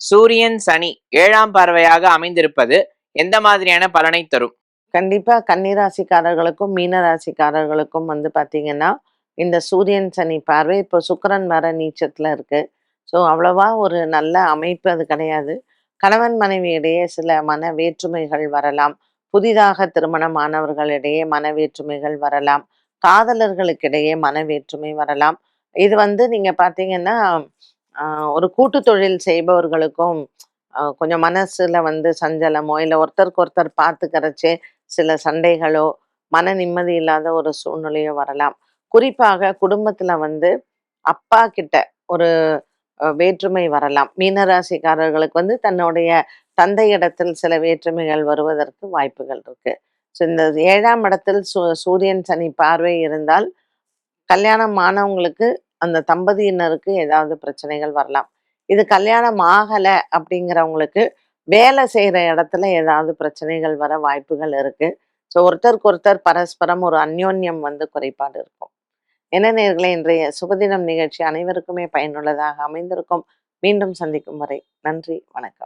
சூரியன் சனி ஏழாம் பார்வையாக அமைந்திருப்பது எந்த மாதிரியான பலனை தரும்? கண்டிப்பா கன்னிராசிக்காரர்களுக்கும் மீன ராசிக்காரர்களுக்கும் வந்து பாத்தீங்கன்னா இந்த சூரியன் சனி பார்வை இப்போ சுக்கிரன் வர நீச்சத்துல இருக்கு. ஸோ அவ்வளவா ஒரு நல்ல அமைப்பு அது கிடையாது. கணவன் மனைவி இடையே சில மன வேற்றுமைகள் வரலாம். புதிதாக திருமணமானவர்களிடையே மன வேற்றுமைகள் வரலாம். காதலர்களுக்கிடையே மன வேற்றுமை வரலாம். இது வந்து நீங்க பாத்தீங்கன்னா ஒரு கூட்டு தொழில் செய்பவர்களுக்கும் கொஞ்சம் மனசுல வந்து சஞ்சலமோ இல்லை ஒருத்தருக்கு ஒருத்தர் பார்த்துக்கிறச்சே சில சண்டைகளோ மன நிம்மதி இல்லாத ஒரு சூழ்நிலையோ வரலாம். குறிப்பாக குடும்பத்துல வந்து அப்பா கிட்ட ஒரு வேற்றுமை வரலாம். மீனராசிக்காரர்களுக்கு வந்து தன்னுடைய தந்தை இடத்தில் சில வேற்றுமைகள் வருவதற்கு வாய்ப்புகள் இருக்கு. ஸோ இந்த ஏழாம் இடத்தில் சூ சூரியன் சனி பார்வை இருந்தால் கல்யாணம் ஆனவங்களுக்கு அந்த தம்பதியினருக்கு ஏதாவது பிரச்சனைகள் வரலாம். இது கல்யாணம் ஆகலை அப்படிங்கிறவங்களுக்கு வேலை செய்கிற இடத்துல ஏதாவது பிரச்சனைகள் வர வாய்ப்புகள் இருக்கு. ஸோ ஒருத்தருக்கு ஒருத்தர் பரஸ்பரம் ஒரு அந்யோன்யம் வந்து குறைபாடு இருக்கும். என்ன நேர்களே இன்றைய சுபதினம் நிகழ்ச்சி அனைவருக்குமே பயனுள்ளதாக அமைந்திருக்கும். மீண்டும் சந்திக்கும் வரை நன்றி வணக்கம்.